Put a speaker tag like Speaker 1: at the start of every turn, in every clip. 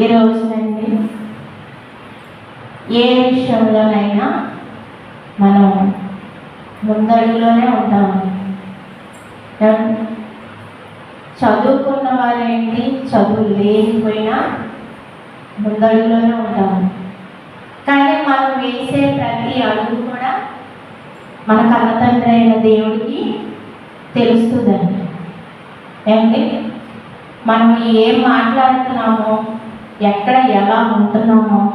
Speaker 1: ఈ రోజునండి? ఏ విషయంలోనైనా మనం ముందడుగులోనే ఉంటాము. చదువుకున్న వారేంటి చదువు లేకపోయినా ముందడుగులోనే ఉంటాము. కానీ మనం వేసే ప్రతి అడుగు కూడా మన కన్నతండ్రి అయిన దేవుడికి తెలుస్తుందండి. ఏమండి? మనం ఏం మాట్లాడుతున్నామో ఎక్కడ ఎలా ఉంటున్నామో?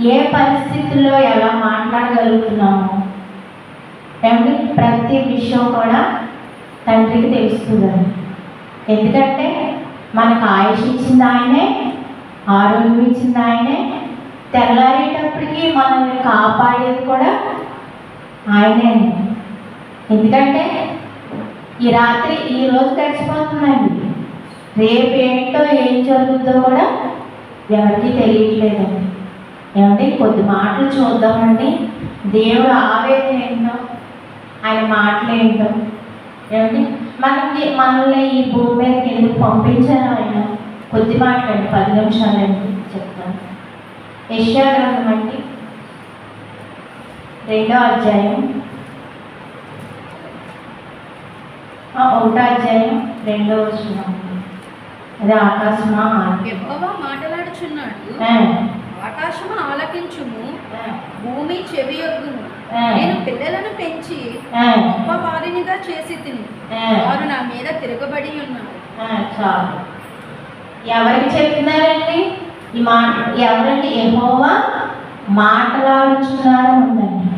Speaker 1: ఏ పరిస్థితుల్లో ఎలా మాట్లాడగలుగుతున్నామో? ఏమండి? ప్రతి విషయం కూడా తండ్రికి తెలుస్తుందండి. ఎందుకంటే మనకు ఆయుష్ ఇచ్చింది ఆయనే ఆరోగ్యం ఇచ్చింది ఆయనే తెల్లారేటప్పటికి మనల్ని కాపాడేది కూడా ఆయనే అండి. ఎందుకంటే ఈ రాత్రి ఈ రోజు గడిచిపోతుందండి. రేపు ఏంటో ఏం జరుగుతుందో కూడా ఎవరికి తెలియట్లేదండి ఏమంటే కొద్ది మాటలు చూద్దామండి. దేవుడు ఆవేదన ఏంటో? ఆయన మాటలు ఏంటో? ఏమండి? మనకి మనల్ని ఈ భూమి మీదకి ఎందుకు పంపించారు ఆయన? కొద్ది మాటలండి పది నిమిషాలండి చెప్తాను. యశాగ్రంథం అండి. రెండో అధ్యాయం. ఆ, ఒకటో అధ్యాయం రెండో వచ్చినాం అదే ఆకాశమా?
Speaker 2: యెహోవా మాటలాడుచున్నాడు. ఆకాశము ఆలకించుము. భూమి చెవియొగ్గుము
Speaker 1: ఆ,
Speaker 2: నేను పిల్లలను పెంచి గొప్ప వారినిగా చేసి తిని. వారు నా మీద తిరగబడి ఉన్నారు.
Speaker 1: ఎవరికి చెప్తున్నారండి? ఈ మాట ఎవరండి? యెహోవా మాట్లాడుచున్నారని ఉందండి.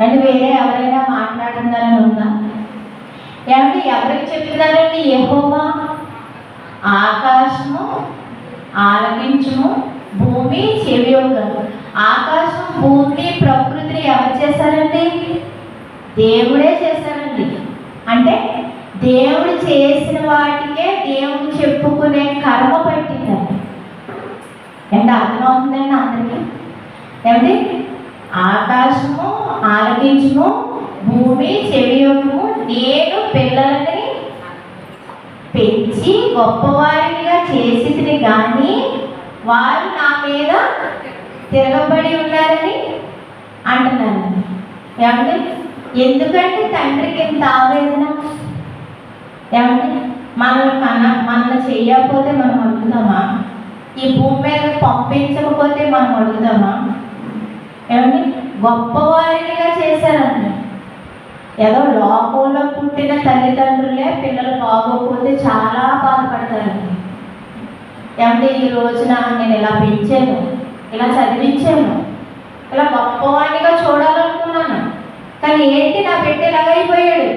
Speaker 1: అంటే వేరే ఎవరైనా మాట్లాడుతున్నారని ఉందా? ఏమంటే ఎవరికి చెప్తున్నారండి? యెహోవా ఆకాశము ఆలకించుము భూమి చెవి ఆకాశం భూమి ప్రకృతిని ఎవరు చేశారండి? దేవుడే చేశారండి. అంటే దేవుడు చేసిన వాటికే దేవుడు చెప్పుకునే కర్మ పట్టిందండి అంటే అర్థమవుతుందండి అందరికీ? ఏమండి? ఆకాశము ఆలకించుము భూమి చెవియొక్కము నేను పిల్లలని పిలిచి గొప్పవారినిగా చేసి కానీ వారు నా మీద తిరగబడి ఉన్నారని అంటున్నాను. ఏమండి? ఎందుకంటే తండ్రికి ఇంత ఆవేదన? ఏమండి? మనల్ని మన మనల్ని చేయకపోతే మనం అడుగుదామా? ఈ భూమి మీద పంపించకపోతే మనం అడుగుదామా? ఏమండి? గొప్పవారినిగా చేశారండి. ఏదో లోకంలో పుట్టిన తల్లిదండ్రులే పిల్లలు బాగోకపోతే చాలా బాధపడతారండి. ఏమంటే ఈ రోజున నేను ఇలా పెంచాను ఇలా చదివించాను ఇలా గొప్పవాడిగా చూడాలనుకున్నాను. కానీ ఏంటి నా బిడ్డ ఇలాగైపోయాడు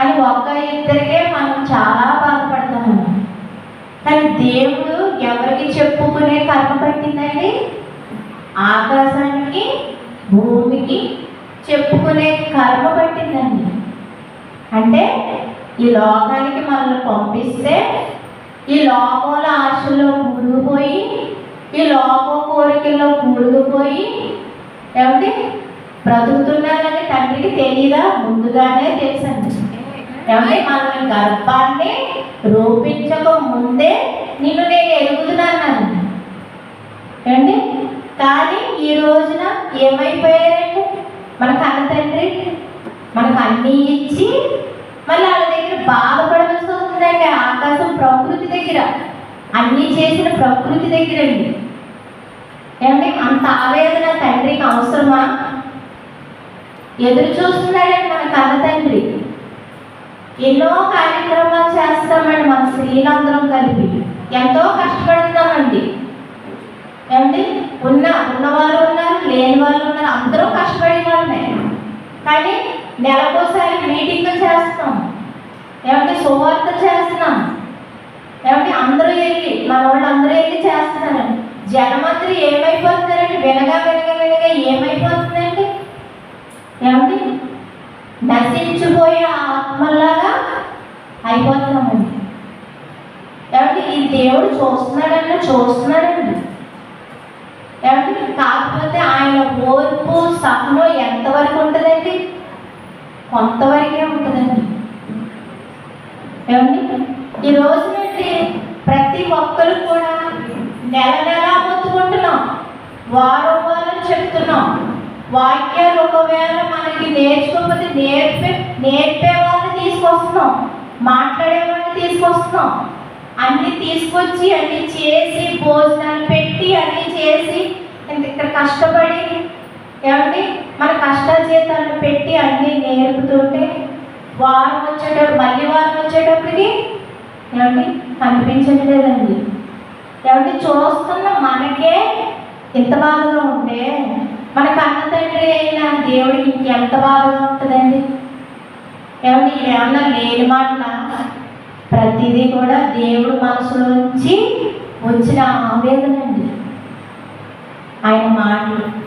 Speaker 1: అని ఒక్క ఇద్దరికే మనం చాలా బాధపడతాము. కానీ దేవుడు ఎవరికి చెప్పుకునే కర్మ పట్టిందండి? ఆకాశానికి భూమికి చెప్పుకునే కర్మ పట్టిందండి. అంటే ఈ లోకానికి మనల్ని పంపిస్తే ఈ లోకంలో ఆశల్లో మునిగిపోయి ఈ లోక కోరికల్లో మునిగిపోయి ఏమంటే బ్రతుకుతున్నారని తండ్రికి తెలియదా ముందుగానే తెలుసండి. ఏమంటే మనల్ని గర్భాన్ని రూపించక ముందే నిన్ను నేను ఎరుగుతున్నాను అండి కానీ ఈ రోజున ఏమైపోయాయి మన కన్న తండ్రి మనకు అన్నీ ఇచ్చి మళ్ళీ వాళ్ళ దగ్గర బాధపడవలసి వస్తుందండి. ఆకాశం ప్రకృతి దగ్గర. అన్నీ చేసిన ప్రకృతి దగ్గర అండి. ఏమంటే అంత ఆవేదన తండ్రికి అవసరమా? ఎదురు చూస్తున్నాడండి మన కన్న తండ్రి. ఎన్నో కార్యక్రమాలు చేస్తామండి మన స్త్రీలందరం కలిపి. ఎంతో కష్టపడుతున్నామండి. ఏమండి? ఉన్న ఉన్నవారు ఉన్నారు లేని వాళ్ళు ఉన్నారు. అందరూ కష్టపడే వాళ్ళే కానీ నెలకోసారి మీటింగ్లు చేస్తాం ఏమంటే సువార్త చేస్తున్నాం. ఏమంటే అందరూ వెళ్ళి మన వాళ్ళు అందరూ వెళ్ళి చేస్తున్నారండి జనమందరూ ఏమైపోతున్నారండి వినగా వినగా వినగా ఏమైపోతుందండి ఏమండి నశించిపోయే ఆత్మలాగా అయిపోతున్నామండి. ఏమంటే ఈ దేవుడు చూస్తున్నాడంటే చూస్తున్నాడండి. ఏమంటే కాకపోతే ఆయన ఓర్పు సహనం ఎంతవరకు ఉంటుందండి? కొంతవరకే ఉంటుందండి. ఏమండి? ఈ రోజు నుండి ప్రతి ఒక్కరు కూడా నెల నెల మొత్తుకుంటున్నాం. వారం వారం చెప్తున్నాం. వాక్యాలు ఒకవేళ మనకి నేర్చుకోకపోతే నేర్పే నేర్పే వాళ్ళని తీసుకొస్తున్నాం. మాట్లాడే వాళ్ళని తీసుకొస్తున్నాం. అన్నీ తీసుకొచ్చి అన్నీ చేసి భోజనాలు పెట్టి అన్నీ చేసి ఏమండి? మన కష్టాజీతాలను పెట్టి అన్నీ నేర్పుతుంటే వారం వచ్చేటప్పుడు మళ్ళీ వారం వచ్చేటప్పటికి ఏమండి? కనిపించట్లేదండి. ఏమంటే చూస్తున్న మనకే ఇంత బాధగా ఉంటే మన కన్న తండ్రి అయిన దేవుడికి ఇంకెంత బాధగా ఉంటుందండి? ఏమంటే ఏమన్నా లేని మాట ప్రతిదీ కూడా దేవుడు మనసులోంచి వచ్చిన ఆవేదన అండి. ఆయన మాటలు.